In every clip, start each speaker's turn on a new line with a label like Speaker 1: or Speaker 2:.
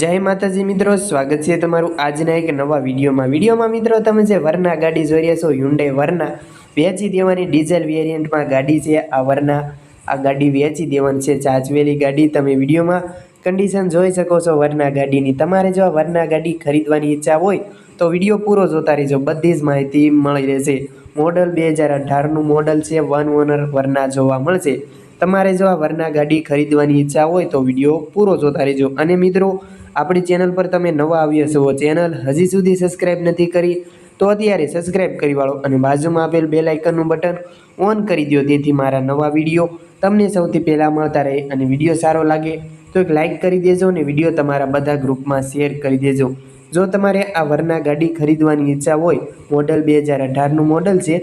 Speaker 1: જય માતાજી મિત્રો, સ્વાગત છે તમારું આજના એક નવા વિડીયોમાં. વિડીયોમાં મિત્રો, તમે જે વરના ગાડી જોઈ રહ્યા છો હ્યુન્ડે વરના, વેચી દેવાની ડીઝલ વેરિયન્ટમાં ગાડી છે આ વરના. આ ગાડી વેચી દેવાની છે ચાચવેલી ગાડી. તમે વિડીયોમાં કન્ડિશન જોઈ શકો છો વરના ગાડીની. તમારે જો આ વરના ગાડી ખરીદવાની ઈચ્છા હોય, તો વીડિયો પૂરો જોતા રહેજો. બધી જ માહિતી મળી રહેશે. મોડલ બે હજાર અઢારનું મોડલ છે વન ઓનર વરના જોવા મળશે. તમારે જો આ વરના ગાડી ખરીદવાની ઈચ્છા હોય, તો વીડિયો પૂરો જોતા રહેજો. અને મિત્રો આપણી ચેનલ પર તમે નવા આવ્યા છો ચેનલ હજી સુધી સબસ્ક્રાઈબ નથી કરી, તો અત્યારે સબસ્ક્રાઈબ કરી વાળો અને બાજુમાં આપેલ બેલ આઇકનનું બટન ઓન કરી દો તેથી મારા નવા વીડિયો તમને સૌથી પહેલાં મળતા રહે અને વીડિયો સારો લાગે. તો એક લાઇક કરી દેજો અને વીડિયો તમારા બધા ગ્રુપમાં શેર કરી દેજો. જો તમારે આ વરના ગાડી ખરીદવાની ઈચ્છા હોય મોડલ બે હજાર અઢારનું મોડલ છે,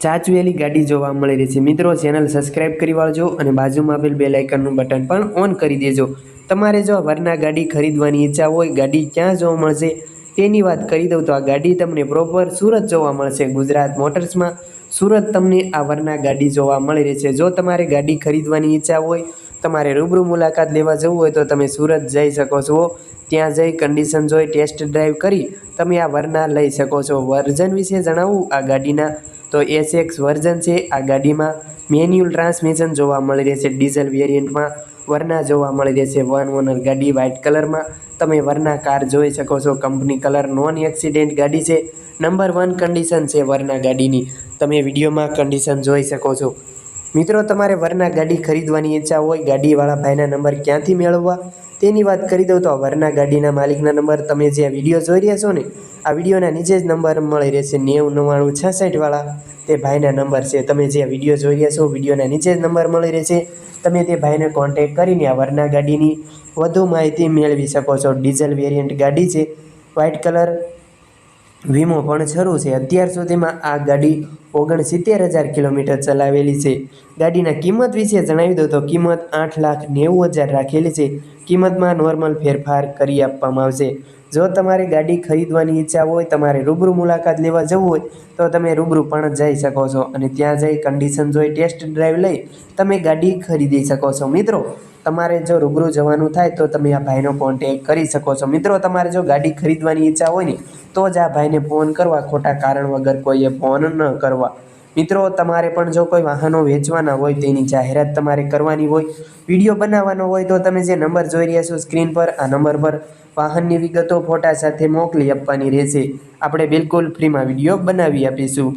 Speaker 1: ચાચવેલી ગાડી જોવા મળી રહી છે. મિત્રો ચેનલ સબસ્ક્રાઈબ કરી વાળજો અને બાજુમાં આપેલ બે લાઇકનનું બટન પણ ઓન કરી દેજો. તમારે જો વરના ગાડી ખરીદવાની ઈચ્છા હોય, ગાડી ક્યાં જોવા મળશે તેની વાત કરી દઉં તો આ ગાડી તમને પ્રોપર સુરત જોવા મળશે. ગુજરાત મોટર્સમાં સુરત તમને આ વરના ગાડી જોવા મળી રહી છે જો તમારે ગાડી ખરીદવાની ઈચ્છા હોય, તમારે રૂબરૂ મુલાકાત લેવા જવું હોય તો તમે સુરત જઈ શકો છો. ત્યાં જઈ કન્ડિશન જોઈ ટેસ્ટ ડ્રાઈવ કરી તમે આ વરના લઈ શકો છો. વર્ઝન વિશે જણાવું આ ગાડીના તો એસ એક્સ વર્ઝન છે. આ ગાડીમાં મેન્યુઅલ ટ્રાન્સમિશન જોવા મળી રહેશે. ડીઝલ વેરિયન્ટમાં વરના જોવા મળી રહેશે વન ઓનર ગાડી વ્હાઇટ કલરમાં તમે વરના કાર જોઈ શકો છો. કંપની કલર નોન એક્સિડેન્ટ ગાડી છે. નંબર વન કન્ડિશન છે વરના ગાડીની. તમે વિડીયોમાં કન્ડિશન જોઈ શકો છો. મિત્રો, તમારે વરના ગાડી ખરીદવાની ઈચ્છા હોય, ગાડીવાળા ભાઈના નંબર ક્યાંથી મેળવવા? તેની વાત કરી દઉં તો આ વરના ગાડીના માલિકના નંબર તમે જે વીડિયો જોઈ રહ્યા છો ને, આ વિડીયોના નીચે જ નંબર મળી રહેશે નેવું નવ્વાણું છાસઠવાળા. તે ભાઈના નંબર છે. તમે જે વીડિયો જોઈ રહ્યા છો, વિડીયોના નીચે જ નંબર મળી રહેશે. તમે તે ભાઈને કોન્ટેક કરીને આ વરના ગાડીની વધુ માહિતી મેળવી શકો છો. ડીઝલ વેરિયન્ટ ગાડી છે. વ્હાઇટ કલર વીમો પણ શરૂ છે. અત્યાર સુધીમાં આ ગાડી ઓગણસિત્તેર હજાર કિલોમીટર ચલાવેલી છે. ગાડીના કિંમત વિશે જણાવી દઉં તો કિંમત આઠ લાખ નેવું હજાર રાખેલી છે. કિંમતમાં નોર્મલ ફેરફાર કરી આપવામાં આવશે. જો તમારે ગાડી ખરીદવાની ઈચ્છા હોય, તમારે રૂબરૂ મુલાકાત લેવા જવું હોય, તો તમે રૂબરૂ પણ જઈ શકો છો અને ત્યાં જઈ કન્ડિશન જોઈ ટેસ્ટ ડ્રાઈવ લઈ તમે ગાડી ખરીદી શકો છો. મિત્રો તમારે જો રૂબરૂ જવાનું થાય તો તમે આ ભાઈનો કોન્ટેક કરી શકો છો. મિત્રો, તમારે જો ગાડી ખરીદવાની ઈચ્છા હોય ને, તો જ આ ભાઈને ફોન કરવા. ખોટા કારણ વગર કોઈએ ફોન ન કરવા. મિત્રો, તમારે પણ જો કોઈ વાહનો વેચવાના હોય, તેની જાહેરાત તમારે કરવાની હોય, વીડિયો બનાવવાનો હોય, તો તમે જે નંબર જોઈ રહ્યા છો સ્ક્રીન પર, આ નંબર પર વાહનની વિગતો ફોટા સાથે મોકલી આપવાની રહેશે. આપણે બિલકુલ ફ્રીમાં વીડિયો બનાવી આપીશું.